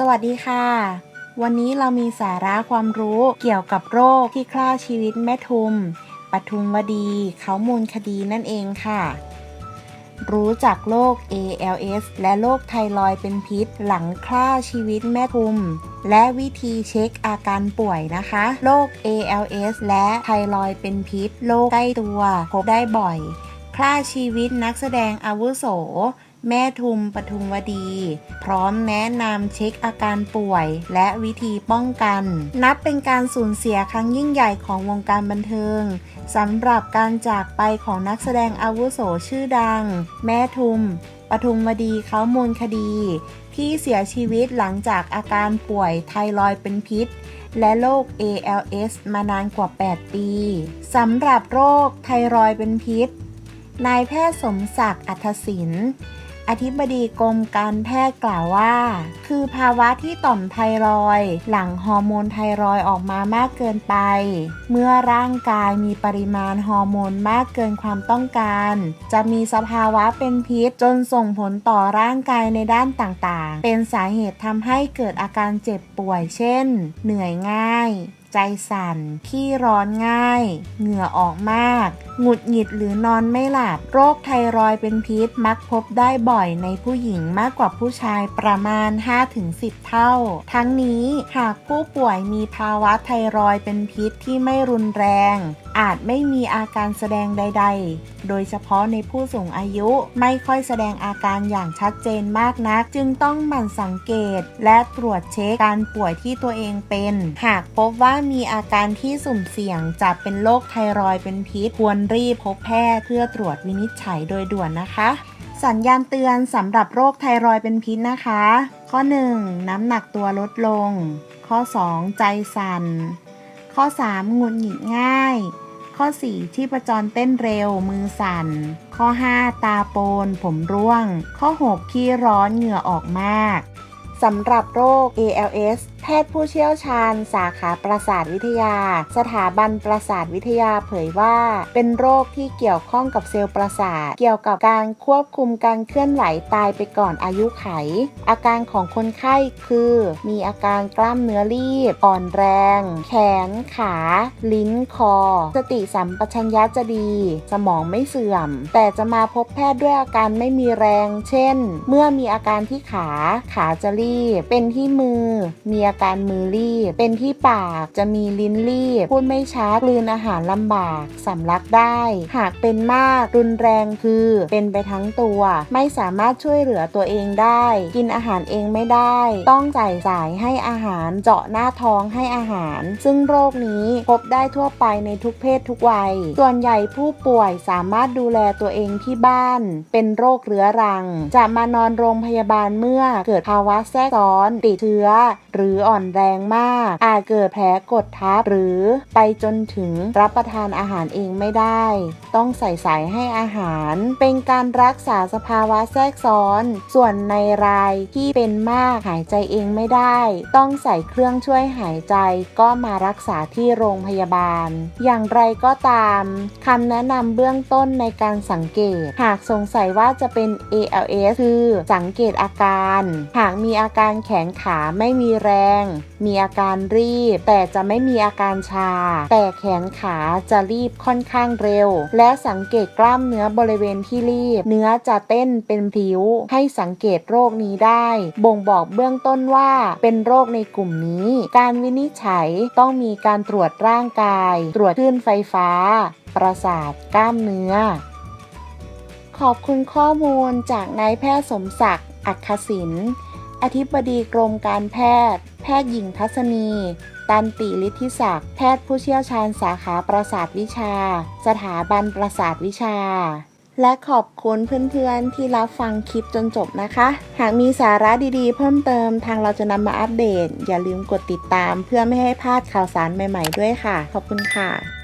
สวัสดีค่ะ วันนี้เรามีสาระความรู้เกี่ยวกับโรคที่ฆ่าชีวิตแม่ทุม ปทุมวดี เขามูลคดีนั่นเองค่ะ รู้จักโรค ALS และโรคไทรอยเป็นพิษ หลังฆ่าชีวิตแม่ทุม และวิธีเช็คอาการป่วยนะคะ โรค ALS และไทรอยเป็นพิษ โรคใกล้ตัวพบได้บ่อยฆ่าชีวิตนักแสดงอาวุโส แม่ทุมปทุมวดี พร้อมแนะนำเช็คอาการป่วย และวิธีป้องกัน นับเป็นการสูญเสียครั้งยิ่งใหญ่ของวงการบันเทิงสำหรับการจากไปของนักแสดงอาวุโสชื่อดัง แม่ทุมปทุมวดีเขามูลคดี ที่เสียชีวิตหลังจากอาการป่วยไทรอยด์เป็นพิษ และโรค ALS มานานกว่า 8 ปีสำหรับโรคไทรอยด์เป็นพิษนายแพทย์สมศักดิ์อัธศิน อธิบดีกรมการแพทย์กล่าวว่า คือภาวะที่ต่อมไทรอยด์หลั่งฮอร์โมนไทรอยด์ออกมามากเกินไป เมื่อร่างกายมีปริมาณฮอร์โมนมากเกินความต้องการ จะมีสภาวะเป็นพิษจนส่งผลต่อร่างกายในด้านต่างๆ เป็นสาเหตุทำให้เกิดอาการเจ็บป่วย เช่น เหนื่อยง่ายใจสั่น ขี้ร้อนง่าย เหงื่อออกมาก หงุดหงิดหรือนอนไม่หลับ โรคไทรอยเป็นพิษมักพบได้บ่อยในผู้หญิงมากกว่าผู้ชายประมาณ 5-10 เท่า ทั้งนี้หากผู้ป่วยมีภาวะไทรอยเป็นพิษที่ไม่รุนแรง อาจไม่มีอาการแสดงใด ๆ โดยเฉพาะในผู้สูงอายุไม่ค่อยแสดงอาการอย่างชัดเจนมากนัก จึงต้องหมั่นสังเกต และตรวจเช็คการป่วยที่ตัวเองเป็น หากพบว่ามีอาการที่สุ่มเสี่ยงจะเป็นโรคไทรอยด์เป็นพิษ ควรรีบพบแพทย์เพื่อตรวจวินิจฉัยโดยด่วนนะคะ สัญญาณเตือนสำหรับโรคไทรอยด์เป็นพิษนะคะ ข้อ 1. น้ำหนักตัวลดลง ข้อ 2. ใจสั่นข้อ 3. หงุดหงิดง่าย ข้อ 4. ที่ประจรเต้นเร็ว มือสั่น ข้อ 5. ตาโปน ผมร่วง ข้อ 6. ขี้ร้อนเหงื่อออกมากสำหรับโรค ALS พทย์ผู้เชี่ยวชาญ สาขาประสาทวิทยา สถาบันประสาทวิทยาเผยว่า เป็นโรคที่เกี่ยวข้องกับเซลล์ประสาท เกี่ยวกับการควบคุมการเคลื่อนไหวตายไปก่อนอายุไข อาการของคนไข้คือ มีอาการกล้ามเนื้อรีบ อ่อนแรง แขน ขา ลิ้น คอ สติสัมปชัญญะจะดี สมองไม่เสื่อม แต่จะมาพบแพทย์ด้วยอาการไม่มีแรง เช่น เมื่อมีอาการที่ขา ขาจะรีบ เป็นที่มือ มีอาการมือรีบ เป็นที่ปากจะมีลิ้นรีบ พูดไม่ชัดกลืนอาหารลำบาก สำลักได้ หากเป็นมากรุนแรงคือ เป็นไปทั้งตัว ไม่สามารถช่วยเหลือตัวเองได้ กินอาหารเองไม่ได้ ต้องจ่ายสายให้อาหารเจาะหน้าท้องให้อาหาร ซึ่งโรคนี้พบได้ทั่วไปในทุกเพศทุกวัย ส่วนใหญ่ผู้ป่วยสามารถดูแลตัวเองที่บ้าน เป็นโรคเรื้อรัง จะมานอนโรงพยาบาลเมื่อเกิดภาวะแทรกซ้อนติดเชื้อ หรืออ่อนแรงมาก อาจเกิดแผลกดทับหรือไปจนถึงรับประทานอาหารเองไม่ได้ ต้องใส่สายให้อาหาร เป็นการรักษาสภาวะแทรกซ้อน ส่วนในรายที่เป็นมากหายใจเองไม่ได้ ต้องใส่เครื่องช่วยหายใจก็มารักษาที่โรงพยาบาล อย่างไรก็ตามคำแนะนำเบื้องต้นในการสังเกต หากสงสัยว่าจะเป็น ALS คือสังเกตอาการ หากมีอาการแขนขาไม่มีแรงมีอาการรีบ แต่จะไม่มีอาการชา แต่แขนขาจะรีบค่อนข้างเร็ว และสังเกตกล้ามเนื้อบริเวณที่รีบ เนื้อจะเต้นเป็นผิว ให้สังเกตโรคนี้ได้ บ่งบอกเบื้องต้นว่าเป็นโรคในกลุ่มนี้ การวินิจฉัยต้องมีการตรวจร่างกาย ตรวจคลื่นไฟฟ้า ประสาท กล้ามเนื้อ ขอบคุณข้อมูลจากนายแพทย์สมศักดิ์ อัคคศิน อธิบดีกรมการแพทย์ แพทย์หญิงทัศนี ตันติฤทธิศักดิ์ แพทย์ผู้เชี่ยวชาญสาขาประสาทวิชา สถาบันประสาทวิชา และขอบคุณเพื่อนๆ ที่รับฟังคลิปจนจบนะคะ หากมีสาระดีๆ เพิ่มเติมทางเราจะนำมาอัปเดต อย่าลืมกดติดตามเพื่อไม่ให้พลาดข่าวสารใหม่ ๆ ด้วยค่ะ ขอบคุณค่ะ